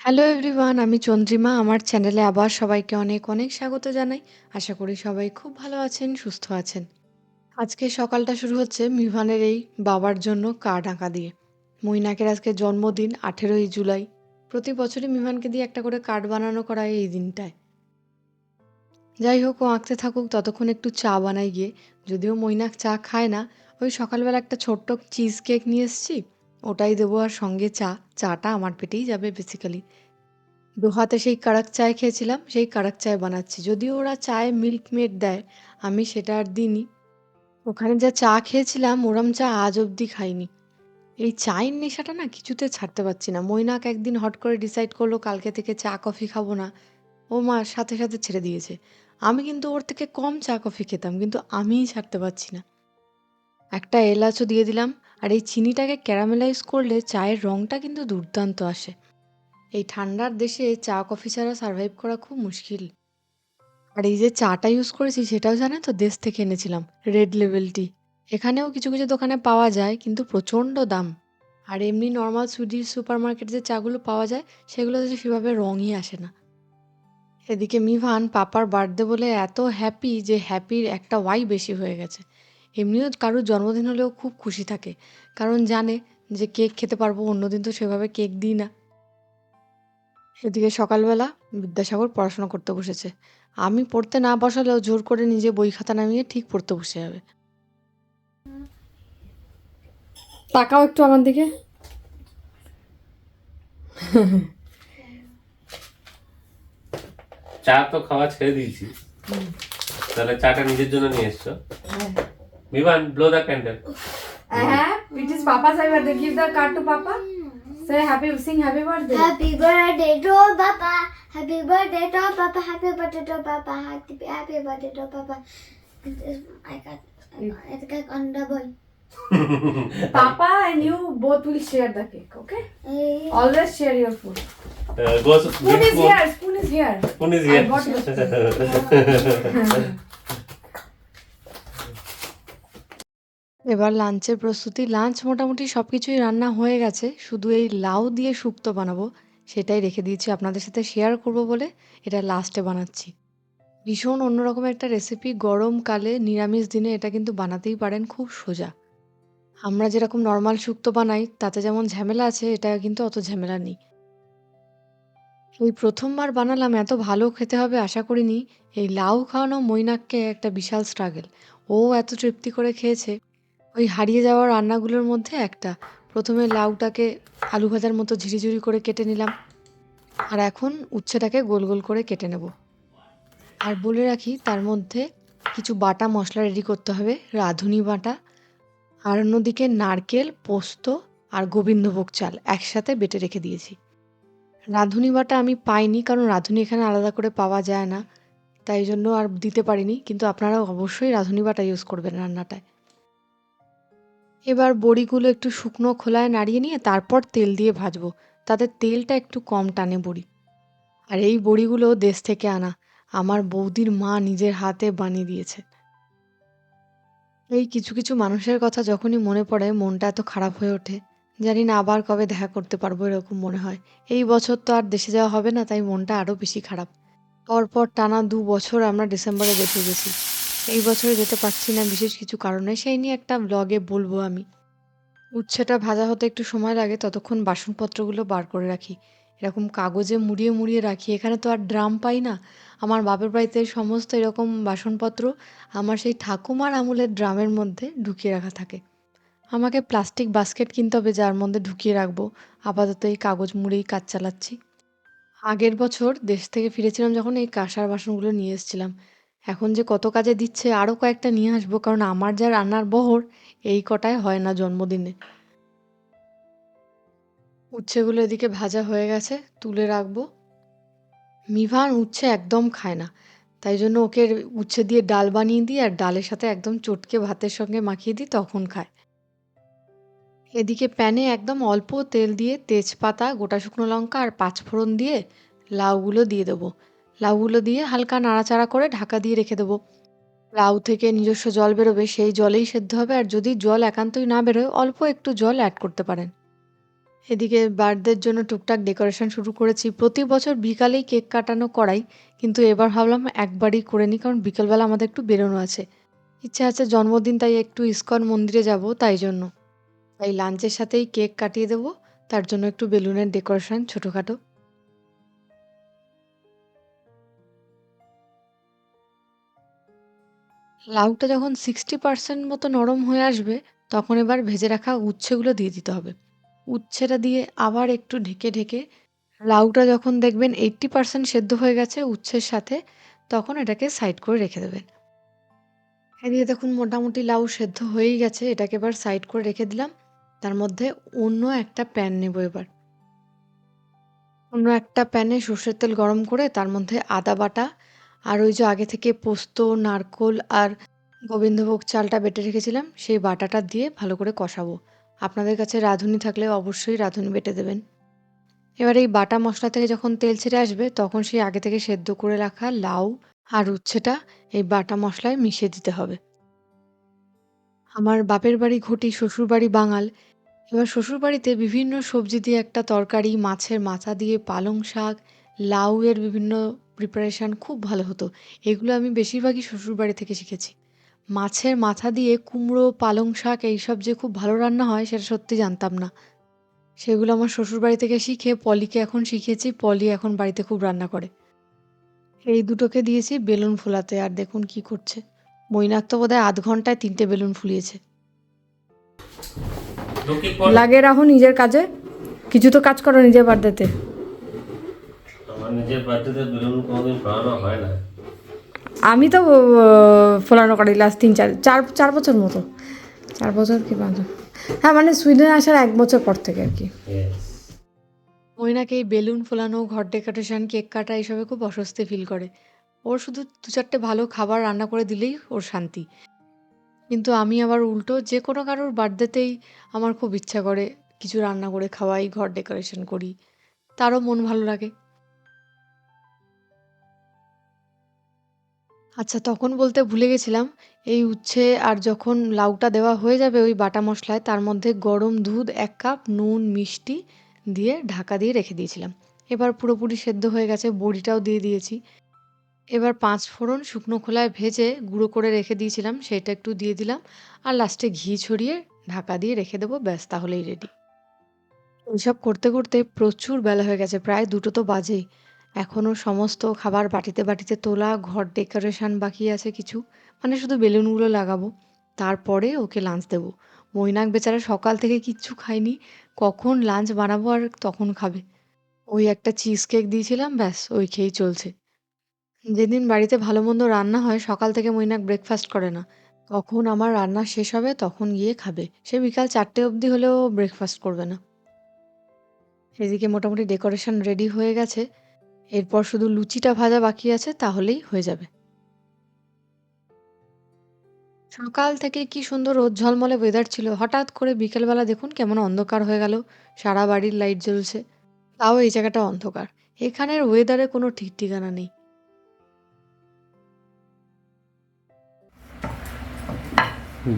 Hello everyone আমি চন্দ্রিমা। আমার চ্যানেলে আবার সবাইকে অনেক অনেক স্বাগত জানাই। আশা করি সবাই খুব ভালো আছেন, সুস্থ আছেন। আজকে সকালটা শুরু হচ্ছে মিভানের এই বাবার জন্য কার্ড আঁকা দিয়ে। মৈনাকের আজকে জন্মদিন, আঠেরোই জুলাই। প্রতি বছরই মিভানকে দিয়ে একটা করে কার্ড বানানো করা এই দিনটায়। যাই হোক, ও আঁকতে থাকুক, ততক্ষণ একটু চা বানাই গিয়ে। যদিও মৈনাক চা খায় না, ওই সকালবেলা একটা ছোট্ট চিজ কেক নিয়ে এসেছি। ওটাই দেবো আর সঙ্গে চা। চাটা আমার পেটেই যাবে বেসিক্যালি দু হাতে সেই কাড়াক চায় খেয়েছিলাম, সেই কাড়াক চায় বানাচ্ছি। যদিও ওরা চায়ে মিল্ক মেড দেয়, আমি সেটা আর দিইনি। ওখানে যা চা খেয়েছিলাম, ওরম চা আজ অবধি খাইনি। এই চায়ের নেশাটা না কিছুতে ছাড়তে পারছি না। মৈনাক একদিন হট করে ডিসাইড করল, কালকে থেকে চা কফি খাব না। ও মা, সাথে সাথে ছেড়ে দিয়েছে। আমি কিন্তু ওর থেকে কম চা কফি খেতাম, কিন্তু আমিই ছাড়তে পারছি না। একটা এলাচও দিয়ে দিলাম আর এই চিনিটাকে ক্যারামেলাইজ করলে চায়ের রঙটা কিন্তু দুর্দান্ত আসে। এই ঠান্ডার দেশে চা, কফি ছাড়া সার্ভাইভ করা খুব মুশকিল। আর এই যে চাটা ইউজ করেছি সেটাও জানে তো, দেশ থেকে এনেছিলাম রেড লেভেল টি এখানেও কিছু কিছু দোকানে পাওয়া যায়, কিন্তু প্রচণ্ড দাম। আর এমনি নর্মাল সুইডিশ সুপার মার্কেটে যে চাগুলো পাওয়া যায় সেগুলোতে সেভাবে রঙই আসে না। এদিকে মিভান, পাপার বার্থডে বলে এত হ্যাপি যে হ্যাপির একটা ওয়াই বেশি হয়ে গেছে। এমনিও কারোর জন্মদিন হলেও খুব খুশি থাকে। কারণ জানে যে কেক খেতে পারব অন্যদিন তো সেভাবে কেক দিই না। এদিকে সকালবেলা বিদ্যাসাগর পড়াশোনা করতে বসেছে। আমি পড়তে না বসালেও জোর করে নিজে বই খাতা নামিয়ে ঠিক পড়তে বসে যাবে। তাকাও একটু আমার দিকে। চা তো খাওয়া ছেড়ে দিয়েছি। তাহলে চাটা নিজের জন্য নিয়ে এসছো? Vivan, blow the candle. I have. It is Papa's happy birthday. Give the card to Papa. Say happy, sing happy birthday. Happy birthday to Papa. Happy birthday to Papa. Happy birthday to Papa. Happy, happy birthday to Papa. I got, I got on the ball. Papa and you both will share the cake, okay? Uh, Always share your food. Uh, spoon is here. Spoon is here. Spoon is here. I bought your spoon. এবার লাঞ্চের প্রস্তুতি, lunch মোটামুটি সব কিছুই রান্না হয়ে গেছে। শুধু এই লাউ দিয়ে শুক্তো বানাবো, সেটাই রেখে দিয়েছি আপনাদের সাথে শেয়ার করব বলে। এটা লাস্টে বানাচ্ছি। ভীষণ অন্যরকম একটা রেসিপি গরমকালে নিরামিষ দিনে এটা কিন্তু বানাতেই পারেন, খুব সোজা। আমরা যেরকম নর্মাল শুক্তো বানাই, তাতে যেমন ঝামেলা আছে, এটা কিন্তু অত ঝামেলা নেই। এই প্রথমবার বানালাম, এত ভালো খেতে হবে আশা করিনি। এই লাউ খাওয়ানো মৈনাককে একটা বিশাল স্ট্রাগল ও এত তৃপ্তি করে খেয়েছে। ওই হারিয়ে যাওয়া রান্নাগুলোর মধ্যে একটা। প্রথমে লাউটাকে আলু ভাজার মতো ঝিরিঝিরি করে কেটে নিলাম। আর এখন উচ্ছেটাকে গোল গোল করে কেটে নেব। আর বলে রাখি, তার মধ্যে কিছু বাটা মশলা রেডি করতে হবে। রাঁধুনি বাটা আর অন্যদিকে নারকেল, পোস্ত আর গোবিন্দভোগ চাল একসাথে বেটে রেখে দিয়েছি। রাঁধুনি বাটা আমি পাইনি, কারণ রাঁধুনি এখানে আলাদা করে পাওয়া যায় না। তাই জন্য আর দিতে পারিনি, কিন্তু আপনারা অবশ্যই রাঁধুনি বাটা ইউজ করবেন রান্নাটায়। এবার বড়িগুলো একটু শুকনো খোলায় নাড়িয়ে নিয়ে তারপর তেল দিয়ে ভাজবো। তাতে তেলটা একটু কম টানে বড়ি। আর এই বড়িগুলো দেশ থেকে আনা। আমার বৌদির মা নিজের হাতে বানিয়ে দিয়েছে। এই কিছু কিছু মানুষের কথা যখনই মনে পড়ে, মনটা এত খারাপ হয়ে ওঠে। জানি না আবার কবে দেখা করতে পারব এরকম মনে হয়। এই বছর তো আর দেশে যাওয়া হবে না, তাই মনটা আরও বেশি খারাপ। পরপর টানা দু বছর আমরা ডিসেম্বরে যেতে গেছি। এই বছরে যেতে পারছি না বিশেষ কিছু কারণে, সেই নিয়ে একটা ব্লগে বলব আমি। উচ্ছেটা ভাজা হতে একটু সময় লাগে, ততক্ষণ বাসনপত্রগুলো বার করে রাখি। এরকম কাগজে মুড়িয়ে মুড়িয়ে রাখি, এখানে তো আর ড্রাম পাই না। আমার বাপের বাড়িতে সমস্ত এরকম বাসনপত্র আমার সেই ঠাকুমার আমলের ড্রামের মধ্যে ঢুকিয়ে রাখা থাকে। আমাকে প্লাস্টিক বাস্কেট কিনতে হবে, যার মধ্যে ঢুকিয়ে রাখব। আপাতত এই কাগজ মুড়েই কাজ চালাচ্ছি। আগের বছর দেশ থেকে ফিরেছিলাম যখন এই কাঁসার বাসনগুলো নিয়ে এসেছিলাম। এখন যে কত কাজে দিচ্ছে আরও কয়েকটা নিয়ে আসব, কারণ আমার যা রান্নার বহর, এই কটায় হয় না জন্মদিনে। উচ্ছেগুলো এদিকে ভাজা হয়ে গেছে, তুলে রাখব। মিভান উচ্ছে একদম খায় না, তাই জন্য ওকে উচ্ছে দিয়ে ডাল বানিয়ে দিই, আর ডালের সাথে একদম চটকে ভাতের সঙ্গে মাখিয়ে দিই, তখন খায়। এদিকে প্যানে একদম অল্প তেল দিয়ে তেজপাতা, গোটা শুকনো লঙ্কা, আর পাঁচফোড়ন দিয়ে লাউগুলো দিয়ে দেবো। লাউগুলো দিয়ে হালকা নাড়াচাড়া করে ঢাকা দিয়ে রেখে দেবো। লাউ থেকে নিজস্ব জল বেরোবে, সেই জলেই সেদ্ধ হবে। আর যদি জল একান্তই না বেরোয়, অল্প একটু জল অ্যাড করতে পারেন। এদিকে বার্থডের জন্য টুকটাক ডেকোরেশন শুরু করেছি। প্রতি বছর বিকালেই কেক কাটানো করাই, কিন্তু এবার ভাবলাম একবারই করে নিই, কারণ বিকেলবেলা আমাদের একটু বেরোনো আছে। ইচ্ছা আছে জন্মদিন, তাই একটু ইস্কন মন্দিরে যাব তাই জন্য। তাই লাঞ্চের সাথেই কেক কাটিয়ে দেবো। তার জন্য একটু বেলুনের ডেকোরেশন ছোটোখাটো। লাউটা যখন সিক্সটি পার্সেন্ট মতো নরম হয়ে আসবে, তখন এবার ভেজে রাখা উচ্ছেগুলো দিয়ে দিতে হবে। উচ্ছেটা দিয়ে আবার একটু ঢেকে ঢেকে লাউটা যখন দেখবেন এইট্টি পার্সেন্ট সেদ্ধ হয়ে গেছে উচ্ছের সাথে, তখন এটাকে সাইড করে রেখে দেবেন। এদিকে দেখুন মোটামুটি লাউ সেদ্ধ হয়েই গেছে, এটাকে এবার সাইড করে রেখে দিলাম। তার মধ্যে অন্য একটা প্যান নেব এবার। অন্য একটা প্যানে সর্ষের তেল গরম করে তার মধ্যে আদা বাটা আর ওই যে আগে থেকে পোস্ত, নারকোল আর গোবিন্দভোগ চালটা বেটে রেখেছিলাম, সেই বাটাটা দিয়ে ভালো করে কষাবো। আপনাদের কাছে রাঁধুনি থাকলে অবশ্যই রাঁধুনি বেটে দেবেন। এবার এই বাটা মশলা থেকে যখন তেল ছেড়ে আসবে, তখন সেই আগে থেকে সেদ্ধ করে রাখা লাউ আর উচ্ছেটা এই বাটা মশলায় মিশিয়ে দিতে হবে। আমার বাপের বাড়ি ঘটি শ্বশুর বাড়ি বাঙাল। এবার শ্বশুর বাড়িতে বিভিন্ন সবজি দিয়ে একটা তরকারি, মাছের মাথা দিয়ে পালং শাক লাউ এর বিভিন্ন প্রিপারেশান খুব ভালো হতো। এগুলো আমি বেশিরভাগই শ্বশুর বাড়ি থেকে শিখেছি। মাছের মাথা দিয়ে কুমড়ো পালং শাক এইসব যে খুব ভালো রান্না হয় সেটা সত্যি জানতাম না। সেগুলো আমার শ্বশুর বাড়ি থেকে শিখে পলিকে এখন শিখেছি পলি এখন বাড়িতে খুব রান্না করে। এই দুটোকে দিয়েছি বেলুন ফোলাতে আর দেখুন কি করছে। মৈনাক তো বোধহয় আধ ঘন্টায় তিনটে বেলুন ফুলিয়েছে। লাগে রাখো নিজের কাজে। কিছু তো কাজ করো নিজের বার্থডেতে। নিজের বাড়িতে বেলুন কোনোদিন ফোলানো হয় না। আমি তো ফোলানো করি লাস্ট তিন চার চার চার বছর মতো। চার বছর কি পাঁচ হ্যাঁ মানে সুইডেনে আসার এক বছর পর থেকে আর কি. মৈনাকে এই বেলুন ফোলানো ঘর ডেকোরেশন কেক কাটা এইসবে খুব অস্বস্তি ফিল করে। ওর শুধু দু চারটে ভালো খাবার রান্না করে দিলেই ওর শান্তি। কিন্তু আমি আবার উল্টো যে কোনো কারোর বার্থডেতেই আমার খুব ইচ্ছা করে কিছু রান্না করে খাওয়াই ঘর ডেকোরেশন করি। তারও মন ভালো লাগে। আচ্ছা তখন বলতে ভুলে গেছিলাম, এই উচ্ছে আর যখন লাউটা দেওয়া হয়ে যাবে ওই বাটা মশলায়, তার মধ্যে গরম দুধ এক কাপ, নুন, মিষ্টি দিয়ে ঢাকা দিয়ে রেখে দিয়েছিলাম। এবার পুরোপুরি সেদ্ধ হয়ে গেছে, বড়িটাও দিয়ে দিয়েছি। এবার পাঁচ ফোড়ন শুকনো খোলায় ভেজে গুঁড়ো করে রেখে দিয়েছিলাম, সেটা একটু দিয়ে দিলাম আর লাস্টে ঘি ছড়িয়ে ঢাকা দিয়ে রেখে দেবো, ব্যাস তাহলেই রেডি এইসব করতে করতে প্রচুর বেলা হয়ে গেছে, প্রায় দুটো তো বাজেই। এখনও সমস্ত খাবার বাটিতে বাটিতে তোলা, ঘর ডেকোরেশন বাকি আছে কিছু। মানে শুধু বেলুনগুলো লাগাবো। তারপরে ওকে লাঞ্চ দেবো। মৈনাক বেচারা সকাল থেকে কিচ্ছু খায়নি। কখন লাঞ্চ বানাবো আর তখন খাবে। ওই একটা চিজ কেক দিয়েছিলাম, ব্যাস, ওই খেয়েই চলছে। যেদিন বাড়িতে ভালো মন্দ রান্না হয়, সকাল থেকে মৈনাক ব্রেকফাস্ট করে না। কখন আমার রান্না শেষ হবে, তখন গিয়ে খাবে। সে বিকাল চারটে অবধি হলেও ব্রেকফাস্ট করবে না। এদিকে মোটামুটি ডেকোরেশন রেডি হয়ে গেছে। এরপর শুধু লুচিটা ভাজা বাকি আছে তাহলেই হয়ে যাবে। সকাল থেকে কি সুন্দর রোদ ঝলমলে ওয়েদার ছিল। হঠাৎ করে বিকেলবেলা দেখুন কেমন অন্ধকার হয়ে গেল। সারা বাড়ির লাইট জ্বলছে। তাও এই জায়গাটা অন্ধকার। এখানের ওয়েদারে কোনো ঠিক ঠিকানা নেই।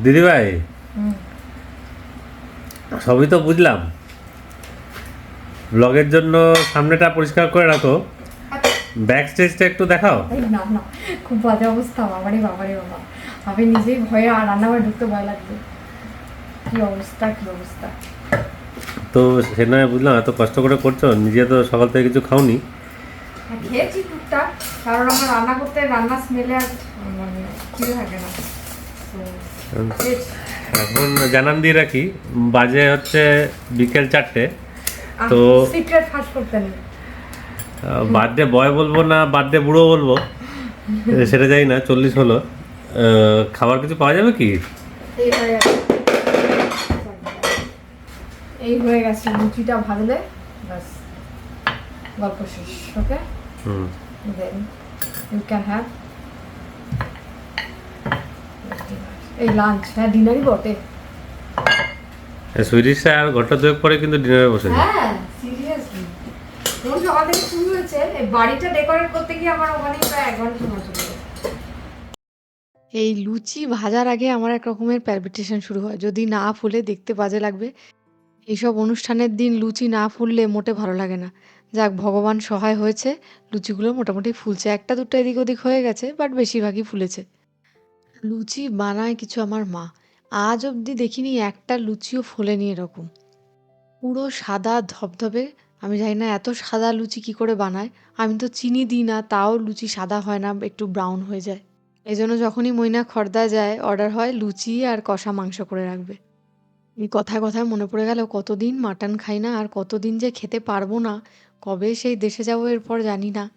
দিদিভাই? সবই তো বুঝলাম। ব্লগের জন্য সামনেটা পরিষ্কার করে রাখো। ব্যাক স্টেজটা একটু দেখাও। না না খুব বাজে অবস্থা বাবারে বাবারে বাবা। আমি নিজেই ভয়ে আর রান্নাঘরে ঢুকতে ভয় লাগছে। কি অবস্থা কি অবস্থা। তো সে নয় বুঝলাম এত কষ্ট করে করছ নিজে তো সকাল থেকে কিছু খাওনি। হ্যাঁ, খেয়েছি টুকটাক কারণ আমার রান্না করতে রান্না স্মেলে আর মানে খিদে থাকে না। এখন জানান দিয়ে রাখি বাজে হচ্ছে বিকেল চারটে। তো সিক্রেট ফাঁস করতে নেই। বার্থডে বয় বলব না বার্থডে বুড়ো বলব? সেটা জানি না চল্লিশ হলো। খাবার কিছু পাওয়া যাবে কি? এই হয়ে গেছে। লুচিটা ভাজলে ব্যাস গল্প শেষ okay? Hmm. Then you can have এই লাঞ্চ হ্যাঁ ডিনারই বটে। সুইডিশে আর ঘণ্টা দুয়েক পরে কিন্তু ডিনারে বসে হ্যাঁ হয়েছে বাড়িটা ডেকোরেট করতে গিয়ে আমার প্রায় এক ঘণ্টা এই লুচি ভাজার আগে আমার এক রকমের প্যালপিটেশন শুরু হয়। যদি না ফুলে দেখতে বাজে লাগবে। এইসব অনুষ্ঠানের দিন লুচি না ফুললে মোটে ভালো লাগে না। যাক, ভগবান সহায় হয়েছে। লুচিগুলো মোটামুটি ফুলছে। একটা দুটো এদিক ওদিক হয়ে গেছে বাট বেশিরভাগই ফুলেছে। লুচি বানায় কিছু আমার মা। আজ অবধি দেখিনি একটা লুচিও ফোলেনি এরকম। পুরো সাদা ধবধবে আমি জানি না এত সাদা লুচি কি করে বানায়। আমি তো চিনি দিই না, তাও লুচি সাদা হয় না, একটু ব্রাউন হয়ে যায়। এই জন্য যখনই মইনা খর্দা যায় অর্ডার হয় লুচি আর কষা মাংস করে রাখবে। এই কথায় কথায় মনে পড়ে গেল, কতদিন মাটন খাই না আর কতদিন যে খেতে পারব না, কবে সেই দেশে যাব এরপর জানি না।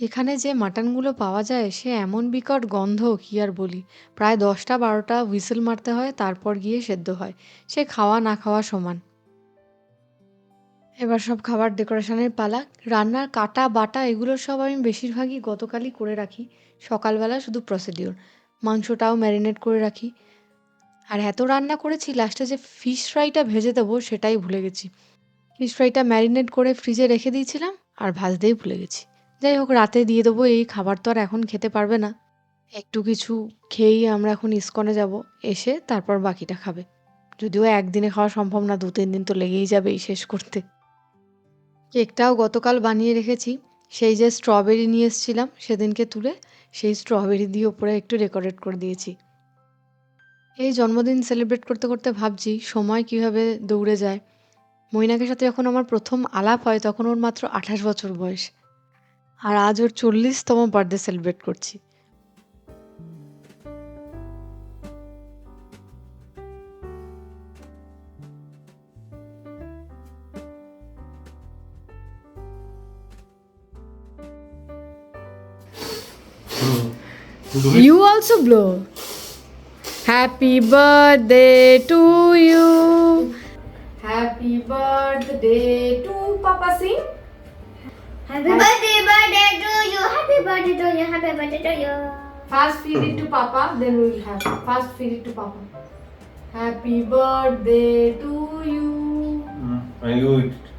এখানে যে মাটনগুলো পাওয়া যায়, সে এমন বিকট গন্ধ, কি আর বলি। প্রায় দশটা, বারোটা হুইসেল মারতে হয়, তারপর গিয়ে সেদ্ধ হয়। সে খাওয়া না খাওয়া সমান। এবার সব খাবার ডেকোরেশনের পালা। রান্নার কাটা, বাটা, এগুলো সব আমি বেশিরভাগই গতকালই করে রাখি। সকালবেলা শুধু প্রসিডিওর মাংসটাও ম্যারিনেট করে রাখি। আর এত রান্না করেছি লাস্টে যে ফিশ ফ্রাইটা ভেজে দেবো সেটাই ভুলে গেছি। ফিশ ফ্রাইটা ম্যারিনেট করে ফ্রিজে রেখে দিয়েছিলাম আর ভাজতেই ভুলে গেছি। যাই হোক, রাতে দিয়ে দেবো, এই খাবার তো আর এখন খেতে পারবে না। একটু কিছু খেয়েই আমরা এখন ইস্কনে যাব, এসে তারপর বাকিটা খাবে। যদিও একদিনে খাওয়া সম্ভব না দু তিন দিন তো লেগেই যাবে এই শেষ করতে। কেকটাও গতকাল বানিয়ে রেখেছি। সেই যে স্ট্রবেরি নিয়ে এসেছিলাম সেদিনকে তুলে সেই স্ট্রবেরি দিয়ে ওপরে একটু ডেকোরেট করে দিয়েছি। এই জন্মদিন সেলিব্রেট করতে করতে ভাবছি, সময় কীভাবে দৌড়ে যায়? মৈনাকের সাথে যখন আমার প্রথম আলাপ হয় তখন ওর মাত্র আঠাশ বছর বয়স। আর আজ ওর চল্লিশতম বার্থডে সেলিব্রেট করছি। You also blow. Happy birthday to you. Happy birthday to Papa Sing. Happy birthday, birthday to you. Happy birthday to you. Happy birthday to you. First feed it to Papa, then we will have. First feed it to Papa. Happy birthday to you. Hmm, and you eat it.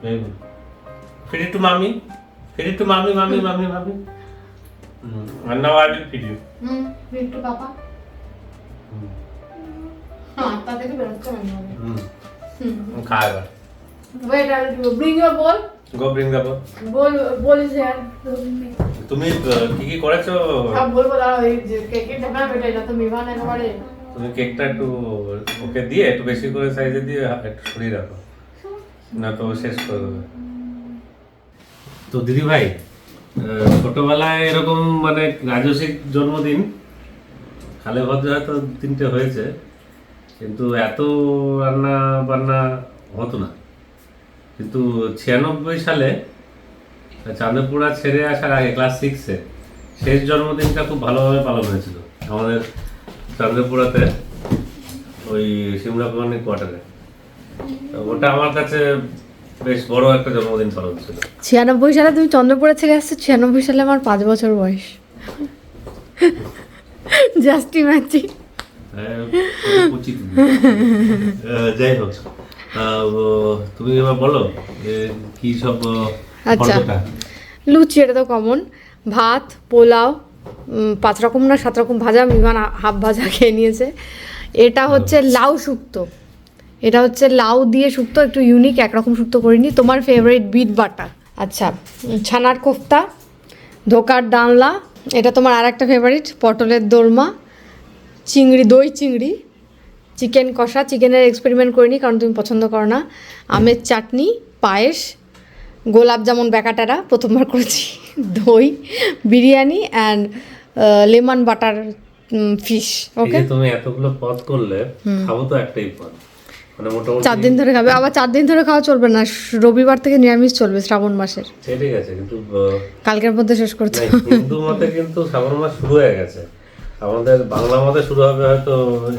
Very. Feed it to mommy. Feed it to mommy, mommy, mommy, mommy. তা থেকে বেরোচ্ছে মনে হবে Mm. খা এবার Wait, I will do. Bring your bowl. Go bring the Bowl, bowl is here. তুমি কি কি করেছ? সব বলব দাঁড়াও এই যে কেকের ঢাকা বেটা এটা তো মিভান একেবারে। তুমি কেকটা একটু ওকে দিয়ে একটু বেশি করে সাইজে দিয়ে একটু সরিয়ে রাখো। না তো শেষ করে দেবে। তো দিদি ভাই ছোটবেলায় এরকম মানে রাজসিক জন্মদিন, খালে ভদ্র হয়তো তিনটে হয়েছে, কিন্তু এত রান্না বান্না হতো না। কিন্তু ছিয়ানব্বই সালে চাঁদপুরা ছেড়ে আসার আগে ক্লাস সিক্সে শেষ জন্মদিনটা খুব ভালোভাবে পালন হয়েছিল। আমাদের চান্দ্রপুরাতে ওই সিমলা কলোনি কোয়ার্টারে ওটা আমার কাছে বেশ বড় একটা জন্মদিন পালন ছিল। ছিয়ানব্বই সালে তুমি চন্দ্রপুরে ছেড়ে আসছো ছিয়ানব্বই সালে আমার পাঁচ বছর বয়স। জাস্ট হ্যাঁ, যাই হোক তুমি এবার বলো কি সব আচ্ছা। লুচি এটা তো কমন ভাত পোলাও পাঁচ রকম না সাত রকম ভাজা মিমান হাফ ভাজা খেয়ে নিয়েছে। এটা হচ্ছে লাউ শুক্তো। এটা হচ্ছে লাউ দিয়ে শুক্তো একটু ইউনিক একরকম শুক্তো করিনি। তোমার ফেভারিট বিট বাটা আচ্ছা ছানার কোফতা ধোকার ডালনা এটা তোমার আর একটা ফেভারিট পটলের দোরমা চিংড়ি দই চিংড়ি চিকেন কষা। চিকেনের এক্সপেরিমেন্ট করিনি কারণ তুমি পছন্দ করো না। আমের চাটনি পায়েস গোলাপ জামুন ব্যাকাটারা প্রথমবার করেছি। দই biryani and lemon butter fish okay তুমি এতগুলো পদ করলে খাব তো একটাই পদ। মানে মোটামুটি চার দিন ধরে খাবে। আবার চার দিন ধরে খাওয়া চলবে না। রবিবার থেকে নিরামিষ চলবে শ্রাবণ মাসের। ঠিক আছে কিন্তু কালকের মধ্যে শেষ করতে হিন্দু মতে কিন্তু শ্রাবণ মাস শুরু হয়ে গেছে। আমাদের বাংলা মতে শুরু হবে হয়তো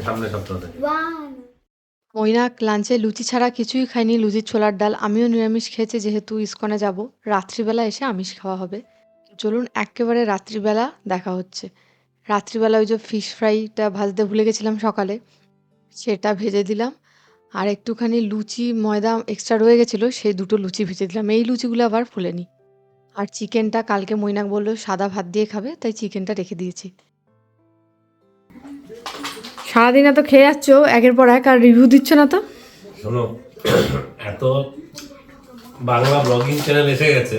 সামনের সপ্তাহ থেকে। মৈনাক লাঞ্চে লুচি ছাড়া কিছুই খাইনি লুচির ছোলার ডাল। আমিও নিরামিষ খেয়েছি যেহেতু ইস্কনে যাব। রাত্রিবেলা এসে আমিষ খাওয়া হবে। চলুন একেবারে রাত্রিবেলা দেখা হচ্ছে। রাত্রিবেলা ওই যে ফিশ ফ্রাইটা ভাজতে ভুলে গেছিলাম সকালে। সেটা ভেজে দিলাম। আর একটুখানি লুচি, ময়দা এক্সট্রা রয়ে গেছিল, সেই দুটো লুচি ভেজে দিলাম। এই লুচিগুলো আবার ফুলেনি। আর চিকেনটা কালকে মৈনাক বলল, সাদা ভাত দিয়ে খাবে, তাই চিকেনটা রেখে দিয়েছি। সারাদিন এত খেয়ে যাচ্ছ একের পর এক, আর রিভিউ দিচ্ছ না তো? শোনো, এত বাংলা ব্লগিং চ্যানেল এসে গেছে,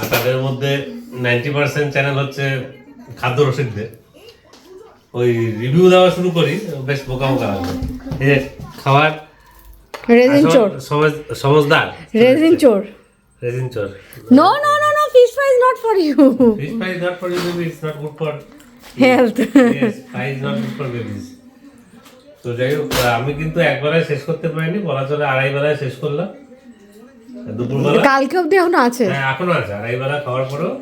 আর তাদের মধ্যে নাইনটি পার্সেন্ট চ্যানেল হচ্ছে খাদ্য রসিকদের। ওই রিভিউ দেওয়া শুরু করি, বেশ বোকা বোকা এই খাবার রেজিন চোর সমজদার রেজিন চোর রেজিন চোর no no no no fish fry is not for you fish fry is not for you baby it's not good for health yes fry is not good for babies তো যাই হোক আমি কিন্তু একবারে শেষ করতে পারিনি বলা চলে আড়াই বেলায় শেষ করলাম। দুপুরবেলা কালকে অবধি এখন আছে। হ্যাঁ এখনও আছে আড়াই বেলা খাওয়ার পরেও।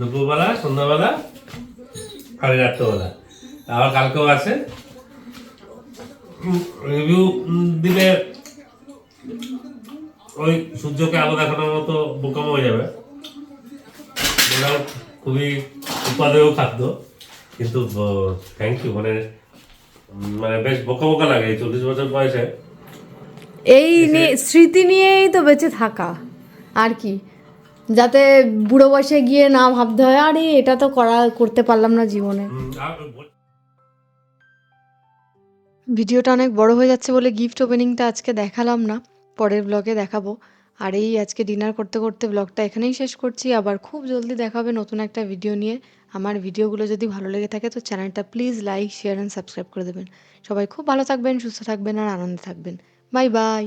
দুপুরবেলা সন্ধ্যাবেলা সাড়ে রাত্রেবেলা আবার কালকেও আছে। রিভিউ দিলে ওই সূর্যকে আলো দেখানোর মতো বোকামো হয়ে যাবে। এটাও খুবই উপাদেয় খাদ্য কিন্তু থ্যাংক ইউ মানে মানে বেশ বোকা বোকা লাগে এই চল্লিশ বছর বয়সে। এই নিয়ে স্মৃতি নিয়েই তো বেঁচে থাকা। আর কি যাতে বুড়ো বয়সে গিয়ে না ভাবতে হয় আরে এটা তো করা করতে পারলাম না জীবনে। ভিডিওটা অনেক বড় হয়ে যাচ্ছে বলে গিফট ওপেনিংটা আজকে দেখালাম না। পরের ব্লগে দেখাবো। আর এই আজকে ডিনার করতে করতে ব্লগটা এখানেই শেষ করছি। আবার খুব জলদি দেখা হবে নতুন একটা ভিডিও নিয়ে। আমার ভিডিওগুলো যদি ভালো লেগে থাকে, তো চ্যানেলটা please like share and subscribe করে দেবেন। সবাই খুব ভালো থাকবেন, সুস্থ থাকবেন আর আনন্দে থাকবেন। Bye bye